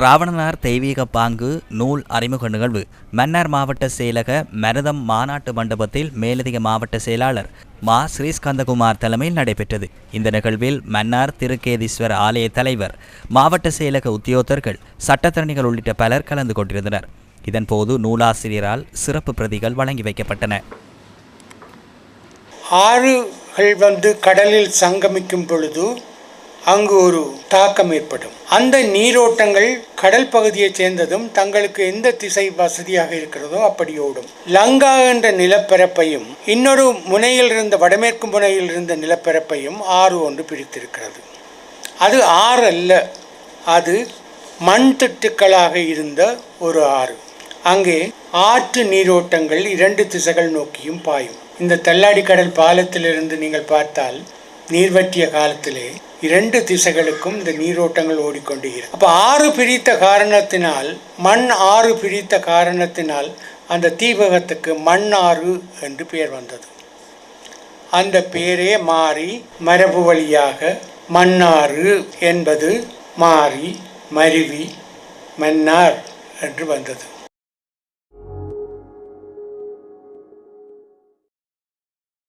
ராவணனார் தெய்வீக பாங்கு நூல் அறிமுக நிகழ்வு. மன்னார் மாவட்ட செயலக மரதம் மாநாட்டு மண்டபத்தில் மேலதிக மாவட்ட செயலாளர் மா. ஸ்ரீஸ்கந்தகுமார் தலைமையில் நடைபெற்றது. இந்த நிகழ்வில் மன்னார் திருக்கேதீஸ்வர ஆலய தலைவர் மாவட்ட செயலக உத்தியோகத்தர்கள் சட்டத்தரணிகள் உள்ளிட்ட பலர் கலந்து கொண்டிருந்தனர். இதன்போது நூலாசிரியரால் சிறப்பு பிரதிகள் வழங்கி வைக்கப்பட்டன. ஆறுகள் வந்து கடலில் சங்கமிக்கும் பொழுது அங்கு ஒரு தாக்கம் ஏற்படும். அந்த நீரோட்டங்கள் கடல் பகுதியைச் சேர்ந்ததும் தங்களுக்கு எந்த திசை வசதியாக இருக்கிறதோ அப்படி ஓடும். லங்கா என்ற நிலப்பரப்பையும் இன்னொரு முனையில் இருந்த வடமேற்கு முனையில் இருந்த நிலப்பரப்பையும் ஆறு ஒன்று பிரித்திருக்கிறது. அது ஆறு அல்ல அது மண் திட்டுக்களாக இருந்த ஒரு ஆறு. அங்கே ஆற்று நீரோட்டங்கள் இரண்டு திசைகள் நோக்கியும் பாயும். இந்த தள்ளாடி கடல் பாலத்திலிருந்து நீங்கள் பார்த்தால் நீர்வற்றிய காலத்திலே இரண்டு திசைகளுக்கும் இந்த நீரோட்டங்கள் ஓடிக்கொண்டே அப்போ ஆறு பிரித்த காரணத்தினால் மண் ஆறு பிரித்த காரணத்தினால் அந்த தீபகத்துக்கு மண் ஆறு என்று பெயர் வந்தது. அந்த பெயரே மாறி மரபு வழியாக மன்னாறு என்பது மாறி மருவி மன்னார் என்று வந்தது.